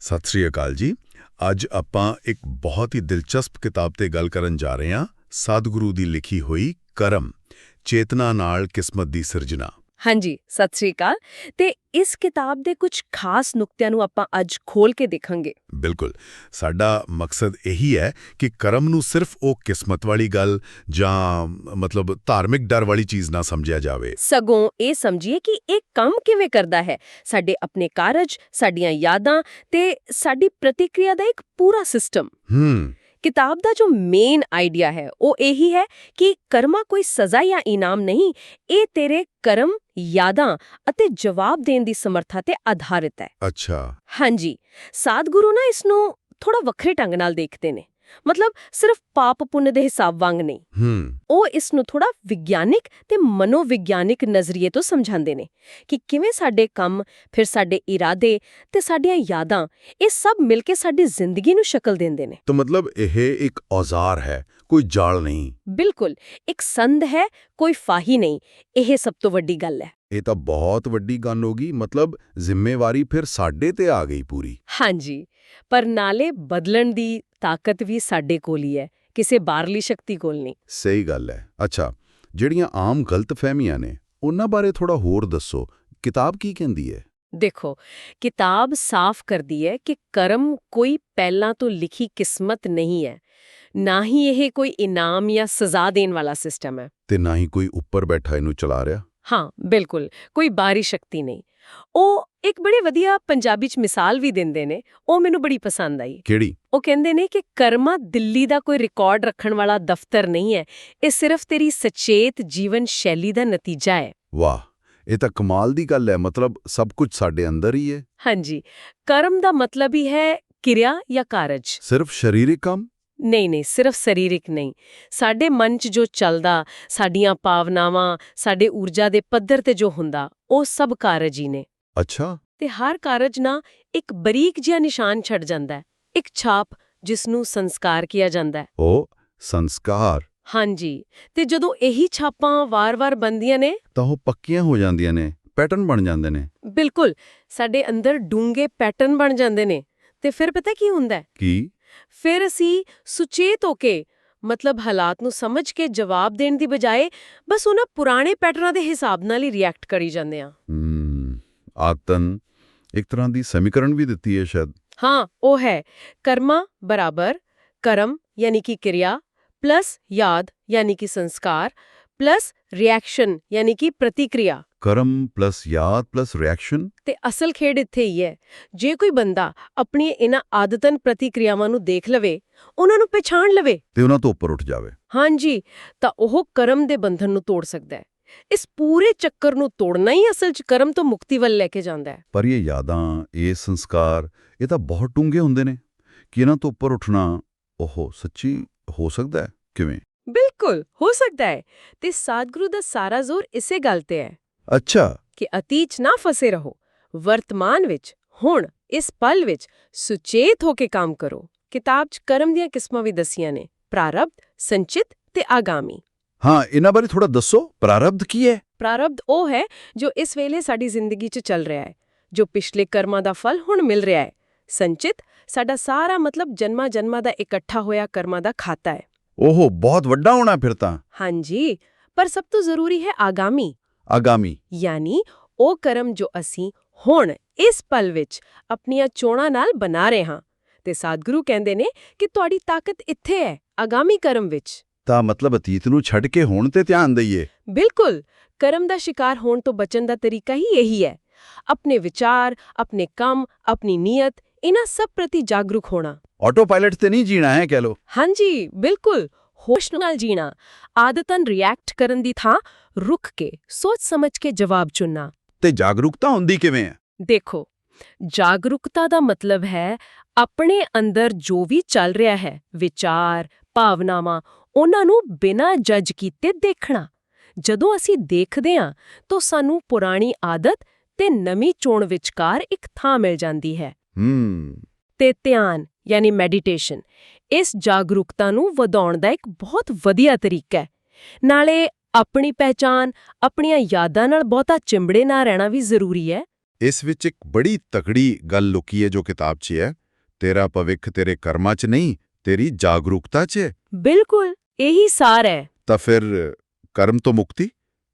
ਸਤਿ ਸ੍ਰੀ ਅਕਾਲ ਜੀ। ਅੱਜ ਆਪਾਂ ਇੱਕ ਬਹੁਤ ਹੀ ਦਿਲਚਸਪ ਕਿਤਾਬ ਤੇ ਗੱਲ ਕਰਨ ਜਾ ਰਹੇ ਹਾਂ। ਸਤਿਗੁਰੂ ਦੀ ਲਿਖੀ ਹੋਈ ਕਰਮ, ਚੇਤਨਾ ਨਾਲ ਕਿਸਮਤ ਦੀ ਸਿਰਜਣਾ। ਹਾਂਜੀ ਸਤਿ ਸ੍ਰੀ ਅਕਾਲ। ਤੇ ਇਸ ਕਿਤਾਬ ਦੇ ਕੁਝ ਖਾਸ ਨੁਕਤਿਆਂ ਨੂੰ ਆਪਾਂ ਅੱਜ ਖੋਲ ਕੇ ਦੇਖਾਂਗੇ। ਬਿਲਕੁਲ। ਸਾਡਾ ਮਕਸਦ ਇਹੀ ਹੈ ਕਿ ਕਰਮ ਨੂੰ ਸਿਰਫ ਉਹ ਕਿਸਮਤ ਵਾਲੀ ਗੱਲ ਜਾਂ ਮਤਲਬ ਧਾਰਮਿਕ ਡਰ ਵਾਲੀ ਚੀਜ਼ ਨਾ ਸਮਝਿਆ ਜਾਵੇ। ਸਗੋਂ ਇਹ ਸਮਝੀਏ ਕਿ ਇਹ ਕੰਮ ਕਿਵੇਂ ਕਰਦਾ ਹੈ। ਸਾਡੇ ਆਪਣੇ ਕਾਰਜ ਸਾਡੀਆਂ ਯਾਦਾਂ ਤੇ ਸਾਡੀ ਪ੍ਰਤੀਕਿਰਿਆ ਦਾ ਇੱਕ ਪੂਰਾ ਸਿਸਟਮ। ਹੂੰ। ਕਿਤਾਬ ਦਾ ਜੋ ਮੇਨ ਆਈਡੀਆ ਹੈ ਉਹ ਇਹੀ ਹੈ ਕਿ ਕਰਮਾ ਕੋਈ ਸਜ਼ਾ ਜਾਂ ਇਨਾਮ ਨਹੀਂ ਇਹ ਤੇਰੇ ਕਰਮ ਯਾਦਾਂ ਅਤੇ ਜਵਾਬ ਦੇਣ ਦੀ ਸਮਰੱਥਾ ਤੇ ਆਧਾਰਿਤ ਹੈ। ਅੱਛਾ। ਹਾਂਜੀ ਸਾਧਗੁਰੂ ਨਾ ਇਸ ਨੂੰ ਥੋੜਾ ਵੱਖਰੇ ਢੰਗ ਨਾਲ ਦੇਖਦੇ ਨੇ। ਮਤਲਬ ਸਿਰਫ ਪਾਪ ਪੁੰਨ ਦੇ ਹਿਸਾਬ ਵਾਂਗ ਨਹੀਂ। ਹੂੰ। ਉਹ ਇਸ ਨੂੰ ਥੋੜਾ ਵਿਗਿਆਨਿਕ ਤੇ ਮਨੋਵਿਗਿਆਨਿਕ ਨਜ਼ਰੀਏ ਤੋਂ ਸਮਝਾਉਂਦੇ ਨੇ ਕਿ ਕਿਵੇਂ ਸਾਡੇ ਕੰਮ ਫਿਰ ਸਾਡੇ ਇਰਾਦੇ ਤੇ ਸਾਡੀਆਂ ਯਾਦਾਂ ਇਹ ਸਭ ਮਿਲ ਕੇ ਸਾਡੀ ਜ਼ਿੰਦਗੀ ਨੂੰ ਸ਼ਕਲ ਦਿੰਦੇ ਨੇ। ਤਾਂ ਮਤਲਬ ਇਹ ਇੱਕ ਔਜ਼ਾਰ ਹੈ ਕੋਈ ਜਾਲ ਨਹੀਂ। ਬਿਲਕੁਲ ਇੱਕ ਸੰਦ ਹੈ ਕੋਈ ਫਾਹੀ ਨਹੀਂ ਇਹ ਸਭ ਤੋਂ ਵੱਡੀ ਗੱਲ ਹੈ। ਇਹ ਤਾਂ ਬਹੁਤ ਵੱਡੀ ਗੱਲ ਹੋ ਗਈ ਮਤਲਬ ਜ਼ਿੰਮੇਵਾਰੀ ਫਿਰ ਸਾਡੇ ਤੇ ਆ ਗਈ ਪੂਰੀ। ਹਾਂਜੀ ਪਰ ਨਾਲੇ ਬਦਲਣ ਦੀ ਤਾਕਤ ਵੀ ਸਾਡੇ ਕੋਲ ਹੀ ਹੈ ਕਿਸੇ ਬਾਹਰਲੀ ਸ਼ਕਤੀ ਕੋਲ ਨਹੀਂ। ਸਹੀ ਗੱਲ ਹੈ। ਅੱਛਾ ਜਿਹੜੀਆਂ ਆਮ ਗਲਤਫਹਿਮੀਆਂ ਨੇ ਉਹਨਾਂ ਬਾਰੇ ਥੋੜਾ ਹੋਰ ਦੱਸੋ। ਕਿਤਾਬ ਕੀ ਕਹਿੰਦੀ ਹੈ? ਦੇਖੋ ਕਿਤਾਬ ਸਾਫ਼ ਕਰਦੀ ਹੈ ਕਿ ਕਰਮ ਕੋਈ ਪਹਿਲਾਂ ਤੋਂ ਲਿਖੀ ਕਿਸਮਤ ਨਹੀਂ ਹੈ। ਨਾ ਹੀ ਇਹ ਕੋਈ ਇਨਾਮ ਜਾਂ ਸਜ਼ਾ ਦੇਣ ਵਾਲਾ ਸਿਸਟਮ ਹੈ। ਤੇ ਨਾ ਹੀ ਕੋਈ ਉੱਪਰ ਬੈਠਾ ਇਹਨੂੰ ਚਲਾ ਰਿਹਾ? ਹਾਂ ਬਿਲਕੁਲ ਕੋਈ ਬਾਹਰੀ ਸ਼ਕਤੀ ਨਹੀਂ। ਉਹ ਇੱਕ ਬੜੀ ਵਧੀਆ ਪੰਜਾਬੀ ਚ ਮਿਸਾਲ ਵੀ ਦਿੰਦੇ ਨੇ ਉਹ ਮੈਨੂੰ ਬੜੀ ਪਸੰਦ ਆਈ। ਕਿਹੜੀ? ਉਹ ਕਹਿੰਦੇ ਨੇ ਕਿ ਕਰਮਾ ਦਿੱਲੀ ਦਾ ਕੋਈ ਰਿਕਾਰਡ ਰੱਖਣ ਵਾਲਾ ਦਫ਼ਤਰ ਨਹੀਂ ਹੈ ਇਹ ਸਿਰਫ ਤੇਰੀ ਸਚੇਤ ਜੀਵਨ ਸ਼ੈਲੀ ਦਾ ਨਤੀਜਾ ਹੈ। ਵਾਹ ਇਹ ਤਾਂ ਕਮਾਲ ਦੀ ਗੱਲ ਹੈ ਮਤਲਬ ਸਭ ਕੁਝ ਸਾਡੇ ਅੰਦਰ ਹੀ ਹੈ। ਹਾਂਜੀ ਕਰਮ ਦਾ ਮਤਲਬ ਹੀ ਹੈ ਕਿਰਿਆ ਜਾਂ ਕਾਰਜ। ਸਿਰਫ ਸਰੀਰਕ ਕੰਮ? ਨਹੀਂ ਨਹੀਂ ਸਿਰਫ ਸਰੀਰਕ ਨਹੀਂ। ਸਾਡੇ ਮਨ 'ਚ ਜੋ ਚੱਲਦਾ ਸਾਡੀਆਂ ਭਾਵਨਾਵਾਂ ਸਾਡੇ ਊਰਜਾ ਦੇ ਪੱਧਰ ਤੇ ਜੋ ਹੁੰਦਾ ਉਹ ਸਭ ਕਾਰਜ ਹੀ ਨੇ। ਅੱਛਾ। ਤੇ ਹਰ ਕਾਰਜ ਨਾ ਇੱਕ ਬਰੀਕ ਜਿਹਾ ਨਿਸ਼ਾਨ ਛੱਡ ਜਾਂਦਾ ਹੈ ਇੱਕ ਛਾਪ ਜਿਸ ਨੂੰ ਸੰਸਕਾਰ ਕਿਹਾ ਜਾਂਦਾ ਹੈ। ਉਹ ਸੰਸਕਾਰ। ਹਾਂਜੀ ਤੇ ਜਦੋਂ ਇਹੀ ਛਾਪਾਂ ਵਾਰ-ਵਾਰ ਬੰਦੀਆਂ ਨੇ? ਤਾਂ ਉਹ ਪੱਕੀਆਂ ਹੋ ਜਾਂਦੀਆਂ ਨੇ ਪੈਟਰਨ ਬਣ ਜਾਂਦੇ ਨੇ। ਬਿਲਕੁਲ ਸਾਡੇ ਅੰਦਰ ਡੂੰਘੇ ਪੈਟਰਨ ਬਣ ਜਾਂਦੇ ਨੇ। ਤੇ ਫਿਰ ਪਤਾ ਕੀ ਹੁੰਦਾ? ਕੀ? ਫਿਰ ਅਸੀਂ ਸੁਚੇਤ ਹੋ ਕੇ ਮਤਲਬ ਹਾਲਾਤ ਨੂੰ ਸਮਝ ਕੇ ਜਵਾਬ ਦੇਣ ਦੀ ਬਜਾਏ ਬਸ ਉਹਨਾਂ ਪੁਰਾਣੇ ਪੈਟਰਨਾਂ ਦੇ ਹਿਸਾਬ ਨਾਲ ਹੀ ਰਿਐਕਟ ਕਰੀ ਜਾਂਦੇ ਆ ਆਤਨ ਇੱਕ ਤਰ੍ਹਾਂ ਦੀ ਸਮੀਕਰਨ ਵੀ ਦਿੱਤੀ ਹੈ ਸ਼ਾਇਦ। ਹਾਂ ਉਹ ਹੈ ਕਰਮਾ ਬਰਾਬਰ ਕਰਮ ਯਾਨੀ ਕਿ ਕਿਰਿਆ ਪਲੱਸ ਯਾਦ ਯਾਨੀ ਕਿ ਸੰਸਕਾਰ ਪਲੱਸ ਰਿਐਕਸ਼ਨ ਯਾਨੀ ਕਿ ਪ੍ਰਤੀਕਿਰਿਆ। ਕਰਮ ਪਲਸ ਯਾਦ ਪਲਸ ਰਿਐਕਸ਼ਨ ਤੇ ਅਸਲ ਖੇਡ ਇੱਥੇ ਹੀ ਹੈ। ਜੇ ਕੋਈ ਬੰਦਾ ਆਪਣੀ ਇਹਨਾਂ ਆਦਤਨ ਪ੍ਰਤੀਕਿਰਿਆਵਾਂ ਨੂੰ ਦੇਖ ਲਵੇ ਉਹਨਾਂ ਨੂੰ ਪਛਾਣ ਲਵੇ। ਤੇ ਉਹਨਾਂ ਤੋਂ ਉੱਪਰ ਉੱਠ ਜਾਵੇ। ਹਾਂਜੀ ਤਾਂ ਉਹ ਕਰਮ ਦੇ ਬੰਧਨ ਨੂੰ ਤੋੜ ਸਕਦਾ ਹੈ। ਇਸ ਪੂਰੇ ਚੱਕਰ ਨੂੰ ਤੋੜਨਾ ਹੀ ਅਸਲ 'ਚ ਕਰਮ ਤੋਂ ਮੁਕਤੀ ਵੱਲ ਲੈ ਕੇ ਜਾਂਦਾ ਹੈ। ਪਰ ਇਹ ਯਾਦਾਂ ਇਹ ਸੰਸਕਾਰ ਇਹ ਤਾਂ ਬਹੁਤ ਡੂੰਘੇ ਹੁੰਦੇ ਨੇ। ਕਿ ਇਹਨਾਂ ਤੋਂ ਉੱਪਰ ਉੱਠਣਾ ਉਹ ਸੱਚੀ ਹੋ ਸਕਦਾ ਹੈ? ਕਿਵੇਂ? ਬਿਲਕੁਲ ਹੋ ਸਕਦਾ ਹੈ। ਤੇ ਸਾਧਗੁਰੂ ਦਾ ਸਾਰਾ ਜ਼ੋਰ ਇਸੇ ਗੱਲ ਤੇ ਹੈ। ਅੱਛਾ। ਕਿ ਅਤੀਤ 'ਚ ਨਾ ਫਸੇ ਰਹੋ। ਵਰਤਮਾਨ ਵਿੱਚ ਹੁਣ ਇਸ ਪਲ ਵਿੱਚ ਸੁਚੇਤ ਹੋ ਕੇ ਕੰਮ ਕਰੋ। ਕਿਤਾਬ 'ਚ ਕਰਮ ਦੀਆਂ ਕਿਸਮਾਂ ਵੀ ਦਸੀਆਂ ਨੇ ਪ੍ਰਾਰਬਧ ਸੰਚਿਤ ਤੇ ਆਗਾਮੀ। ਹਾਂ ਇਹਨਾਂ ਬਾਰੇ ਥੋੜਾ ਦੱਸੋ ਪ੍ਰਾਰਬਧ ਕੀ ਹੈ? ਪ੍ਰਾਰਬਧ ਉਹ ਹੈ ਜੋ ਇਸ ਵੇਲੇ ਸਾਡੀ ਜ਼ਿੰਦਗੀ 'ਚ ਚੱਲ ਰਿਹਾ ਹੈ ਜੋ ਪਿਛਲੇ ਕਰਮਾਂ ਦਾ ਫਲ ਹੁਣ ਮਿਲ ਰਿਹਾ ਹੈ। ਸੰਚਿਤ ਸਾਡਾ ਸਾਰਾ ਮਤਲਬ ਜਨਮਾਂ ਜਨਮਾਂ ਦਾ ਇਕੱਠਾ ਹੋਇਆ ਕਰਮਾਂ ਦਾ ਖਾਤਾ ਹੈ। ਓਹੋ ਬਹੁਤ ਵੱਡਾ ਹੋਣਾ ਫਿਰ ਤਾਂ। ਹਾਂਜੀ ਪਰ ਸਭ ਤੋਂ ਜ਼ਰੂਰੀ ਹੈ ਆਗਾਮੀ। ਆਗਾਮੀ। ਯਾਨੀ ਉਹ ਕਰਮ ਜੋ ਅਸੀਂ ਹੁਣ ਇਸ ਪਲ ਵਿੱਚ ਆਪਣੀਆਂ ਚੋਣਾਂ ਨਾਲ ਬਣਾ ਰਹੇ ਹਾਂ। ਤੇ ਸਾਧਗੁਰੂ ਕਹਿੰਦੇ ਨੇ ਕਿ ਤੁਹਾਡੀ ਤਾਕਤ ਇੱਥੇ ਹੈ ਆਗਾਮੀ ਕਰਮ ਵਿੱਚ। ਤਾਂ ਮਤਲਬ ਅਤੀਤ ਨੂੰ ਛੱਡ ਕੇ ਹੁਣ ਤੇ ਧਿਆਨ ਦਈਏ। ਬਿਲਕੁਲ ਕਰਮ ਦਾ ਸ਼ਿਕਾਰ ਹੋਣ ਤੋਂ ਬਚਣ ਦਾ ਤਰੀਕਾ ਹੀ ਇਹੀ ਹੈ। ਆਪਣੇ ਵਿਚਾਰ ਆਪਣੇ ਕੰਮ ਆਪਣੀ ਨੀਅਤ ਇਹਨਾਂ ਸਭ ਪ੍ਰਤੀ ਜਾਗਰੂਕ ਹੋਣਾ। ਆਟੋ ਪਾਇਲਟ ਤੇ ਨਹੀਂ ਜੀਣਾ ਹੈ ਕਹਿ ਲੋ ਹਾਂਜੀ ਬਿਲਕੁਲ ਹੋਸ਼ ਨਾਲ ਜੀਣਾ। ਆਦਤਨ ਰਿਐਕਟ ਕਰਨ ਦੀ ਥਾਂ ਰੁਕ ਕੇ ਸੋਚ ਸਮਝ ਕੇ ਜਵਾਬ ਚੁਣਨਾ। ਤੇ ਜਾਗਰੂਕਤਾ ਹੁੰਦੀ ਕਿਵੇਂ ਹੈ? ਦੇਖੋ ਜਾਗਰੂਕਤਾ ਦਾ ਮਤਲਬ ਹੈ ਆਪਣੇ ਅੰਦਰ ਜੋ ਵੀ ਚੱਲ ਰਿਹਾ ਹੈ ਵਿਚਾਰ ਭਾਵਨਾਵਾਂ ਉਹਨਾਂ ਨੂੰ ਬਿਨਾਂ ਜੱਜ ਕੀਤੇ ਦੇਖਣਾ। ਜਦੋਂ ਅਸੀਂ ਦੇਖਦੇ ਹਾਂ ਤਾਂ ਸਾਨੂੰ ਪੁਰਾਣੀ ਆਦਤ ਤੇ ਨਵੀਂ ਚੋਣ ਵਿਚਕਾਰ ਇੱਕ ਥਾਂ ਮਿਲ ਜਾਂਦੀ ਹੈ। ਹੂੰ। ਤੇ ਧਿਆਨ ਯਾਨੀ ਮੈਡੀਟੇਸ਼ਨ ਇਸ ਜਾਗਰੂਕਤਾ ਨੂੰ ਵਧਾਉਣ ਦਾ ਇੱਕ ਬਹੁਤ ਵਧੀਆ ਤਰੀਕਾ ਹੈ। ਨਾਲੇ ਆਪਣੀ ਪਹਿਚਾਨ ਆਪਣੀਆਂ ਯਾਦਾਂ ਨਾਲ ਬਹੁਤਾ ਚਿੰਬੜੇ ਨਾ ਰਹਿਣਾ ਵੀ ਜ਼ਰੂਰੀ ਹੈ। ਇਸ ਵਿੱਚ ਇੱਕ ਬੜੀ ਤਕੜੀ ਗੱਲ ਲੁਕੀ ਹੈ ਜੋ ਕਿਤਾਬ 'ਚ ਹੈ। ਤੇਰਾ ਭਵਿੱਖ ਤੇਰੇ ਕਰਮਾਂ 'ਚ ਨਹੀਂ ਤੇਰੀ ਜਾਗਰੂਕਤਾ 'ਚ ਹੈ। ਬਿਲਕੁਲ ਇਹੀ ਸਾਰ ਹੈ। ਤਾਂ ਫਿਰ ਕਰਮ ਤੋਂ ਮੁਕਤੀ?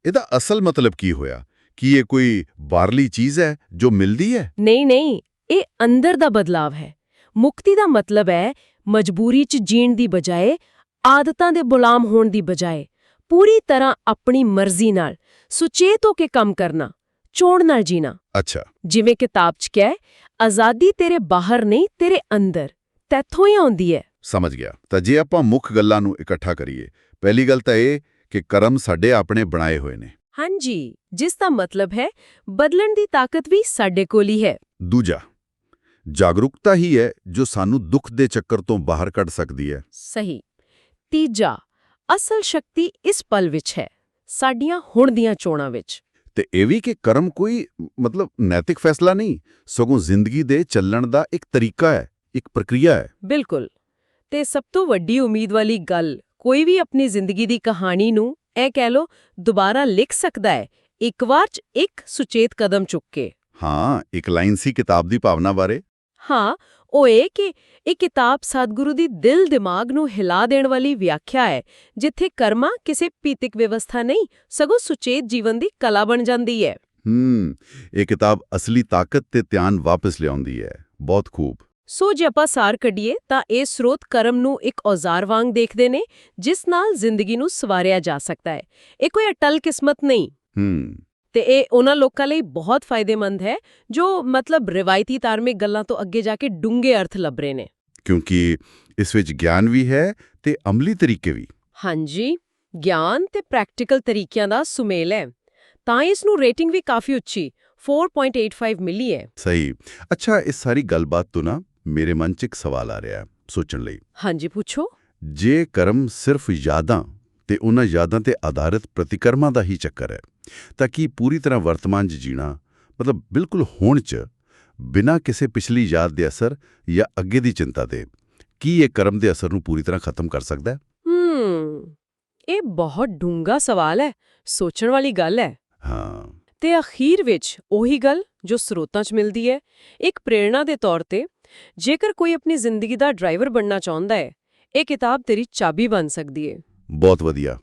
ਇਹਦਾ ਅਸਲ ਮਤਲਬ ਕੀ ਹੋਇਆ? ਕੀ ਇਹ ਕੋਈ ਬਾਹਰਲੀ ਚੀਜ਼ ਹੈ ਜੋ ਮਿਲਦੀ ਹੈ? ਨਹੀਂ ਨਹੀਂ ਇਹ ਅੰਦਰ ਦਾ ਬਦਲਾਵ ਹੈ। ਮੁਕਤੀ ਦਾ ਮਤਲਬ ਹੈ ਮਜਬੂਰੀ 'ਚ ਜੀਣ ਦੀ ਬਜਾਏ ਆਦਤਾਂ ਦੇ ਗੁਲਾਮ ਹੋਣ ਦੀ ਬਜਾਏ। ਪੂਰੀ ਤਰ੍ਹਾਂ ਆਪਣੀ ਮਰਜ਼ੀ ਨਾਲ ਸੁਚੇਤ ਹੋ ਕੇ ਕੰਮ ਕਰਨਾ ਚੋਣ ਨਾਲ ਜੀਣਾ। ਅੱਛਾ। ਜਿਵੇਂ ਕਿਤਾਬ 'ਚ ਕਿਹਾ ਹੈ, ਆਜ਼ਾਦੀ ਤੇਰੇ ਬਾਹਰ ਨਹੀਂ ਤੇਰੇ ਅੰਦਰ। ਤੈਥੋਂ ਹੀ ਆਉਂਦੀ ਹੈ। ਸਮਝ ਗਿਆ। ਤਾਂ ਜੇ ਆਪਾਂ ਮੁੱਖ ਗੱਲਾਂ ਨੂੰ ਇਕੱਠਾ ਕਰੀਏ ਪਹਿਲੀ ਗੱਲ ਤਾਂ ਇਹ ਕਿ ਕਰਮ ਸਾਡੇ ਆਪਣੇ ਬਣਾਏ ਹੋਏ ਨੇ। ਹਾਂਜੀ ਜਿਸ ਦਾ ਮਤਲਬ ਹੈ ਬਦਲਣ ਦੀ ਤਾਕਤ ਵੀ ਸਾਡੇ ਕੋਲ ਹੀ ਹੈ। ਦੂਜਾ ਜਾਗਰੂਕਤਾ ਹੀ ਹੈ ਜੋ ਸਾਨੂੰ ਦੁੱਖ ਦੇ ਚੱਕਰ ਤੋਂ ਬਾਹਰ ਕੱਢ ਸਕਦੀ ਹੈ। ਸਹੀ। ਤੀਜਾ ਅਸਲ ਸ਼ਕਤੀ ਇਸ ਪਲ ਵਿੱਚ ਹੈ ਸਾਡੀਆਂ ਹੁਣ ਦੀਆਂ ਚੋਣਾਂ ਵਿੱਚ। ਤੇ ਇਹ ਵੀ ਕਿ ਕਰਮ ਕੋਈ ਮਤਲਬ ਨੈਤਿਕ ਫੈਸਲਾ ਨਹੀਂ ਸਗੋਂ ਜ਼ਿੰਦਗੀ ਦੇ ਚੱਲਣ ਦਾ ਇੱਕ ਤਰੀਕਾ ਹੈ ਇੱਕ ਪ੍ਰਕਿਰਿਆ ਹੈ। ਬਿਲਕੁਲ। ਤੇ ਸਭ ਤੋਂ ਵੱਡੀ ਉਮੀਦ ਵਾਲੀ ਗੱਲ ਕੋਈ ਵੀ ਆਪਣੀ ਜ਼ਿੰਦਗੀ ਦੀ ਕਹਾਣੀ ਨੂੰ ਇਹ ਕਹਿ ਲੋ ਦੁਬਾਰਾ ਲਿਖ ਸਕਦਾ ਹੈ ਇੱਕ ਵਾਰ ਚ ਇੱਕ ਸੁਚੇਤ ਕਦਮ ਚੁੱਕ ਕੇ। ਹਾਂ ਇੱਕ ਲਾਈਨ ਸੀ ਕਿਤਾਬ ਦੀ ਭਾਵਨਾ ਬਾਰੇ। ਹਾਂ ਉਹ ਇਹ ਕਿ ਇਹ ਕਿਤਾਬ ਸਤਿਗੁਰੂ ਦੀ ਦਿਲ ਦਿਮਾਗ ਨੂੰ ਹਿਲਾ ਦੇਣ ਵਾਲੀ ਵਿਆਖਿਆ ਹੈ ਜਿੱਥੇ ਕਰਮਾ ਕਿਸੇ ਪੀਤਿਕ ਵਿਵਸਥਾ ਨਹੀਂ ਸਗੋਂ ਸੁਚੇਤ ਜੀਵਨ ਦੀ ਕਲਾ ਬਣ ਜਾਂਦੀ ਹੈ। ਹੂੰ ਇਹ ਕਿਤਾਬ ਅਸਲੀ ਤਾਕਤ ਤੇ ਧਿਆਨ ਵਾਪਸ ਲਿਆਉਂਦੀ ਹੈ। ਬਹੁਤ ਖੂਬ। ਸੋ ਜੇ ਆਪਾਂ ਸਾਰ ਕੱਢੀਏ ਤਾਂ ਇਹ ਸਰੋਤ ਕਰਮ ਨੂੰ ਇੱਕ ਔਜ਼ਾਰ ਵਾਂਗ ਦੇਖਦੇ ਨੇ ਜਿਸ ਨਾਲ ਜ਼ਿੰਦਗੀ ਨੂੰ ਸਵਾਰਿਆ ਜਾ ਸਕਦਾ ਹੈ। ਇਹ ਕੋਈ ਅਟਲ ਕਿਸਮਤ ਨਹੀਂ। ਹੂੰ। ਤੇ ਇਹ ਉਹਨਾਂ ਲੋਕਾਂ ਲਈ ਬਹੁਤ ਫਾਇਦੇਮੰਦ ਹੈ ਜੋ ਮਤਲਬ ਰਿਵਾਇਤੀ ਧਾਰਮਿਕ ਗੱਲਾਂ ਤੋਂ ਅੱਗੇ ਜਾ ਕੇ ਡੂੰਘੇ ਅਰਥ ਲੱਭ ਰਹੇ ਨੇ। ਕਿਉਂਕਿ ਇਸ ਵਿੱਚ ਗਿਆਨ ਵੀ ਹੈ ਤੇ ਅਮਲੀ ਤਰੀਕੇ ਵੀ। ਹਾਂਜੀ ਗਿਆਨ ਤੇ ਪ੍ਰੈਕਟੀਕਲ ਤਰੀਕਿਆਂ ਦਾ ਸੁਮੇਲ ਹੈ। ਤਾਂ ਇਸ ਨੂੰ ਰੇਟਿੰਗ ਵੀ ਕਾਫੀ ਉੱਚੀ 4.85 ਮਿਲੀ ਹੈ। ਸਹੀ। ਅੱਛਾ ਇਸ ਸਾਰੀ ਗੱਲਬਾਤ ਤੋਂ ਨਾ ਮੇਰੇ ਮਨ 'ਚ ਇੱਕ ਸਵਾਲ ਆ ਰਿਹਾ ਸੋਚਣ ਲਈ। ਹਾਂਜੀ ਪੁੱਛੋ। ਜੇ ਕਰਮ ਸਿਰਫ ਯਾਦਾਂ ਤੇ ਉਹਨਾਂ ਯਾਦਾਂ ਤੇ ਆਧਾਰਿਤ ਪ੍ਰਤੀਕਰਮਾਂ ਦਾ ਹੀ ਚੱਕਰ ਹੈ। ਤਾਂ ਕੀ ਪੂਰੀ ਤਰ੍ਹਾਂ ਵਰਤਮਾਨ 'ਚ ਜੀਣਾ ਮਤਲਬ ਬਿਲਕੁਲ ਹੁਣ 'ਚ ਬਿਨਾਂ ਕਿਸੇ ਪਿਛਲੀ ਯਾਦ ਦੇ ਅਸਰ ਜਾਂ ਅੱਗੇ ਦੀ ਚਿੰਤਾ ਦੇ ਕੀ ਇਹ ਕਰਮ ਦੇ ਅਸਰ ਨੂੰ ਪੂਰੀ ਤਰ੍ਹਾਂ ਖਤਮ ਕਰ ਸਕਦਾ ਹੈ? ਹੂੰ ਇਹ ਬਹੁਤ ਡੂੰਘਾ ਸਵਾਲ ਹੈ ਸੋਚਣ ਵਾਲੀ ਗੱਲ ਹੈ। ਹਾਂ। ਤੇ ਅਖੀਰ ਵਿੱਚ ਉਹੀ ਗੱਲ ਜੋ ਸਰੋਤਾਂ 'ਚ ਮਿਲਦੀ ਹੈ ਇੱਕ ਪ੍ਰੇਰਣਾ ਦੇ ਤੌਰ ਤੇ ਜੇਕਰ ਕੋਈ ਆਪਣੀ ਜ਼ਿੰਦਗੀ ਦਾ ਡਰਾਈਵਰ ਬਣਨਾ ਚਾਹੁੰਦਾ ਹੈ ਇਹ ਕਿਤਾਬ ਤੇਰੀ ਚਾਬੀ ਬਣ ਸਕਦੀ ਹੈ। ਬਹੁਤ ਵਧੀਆ।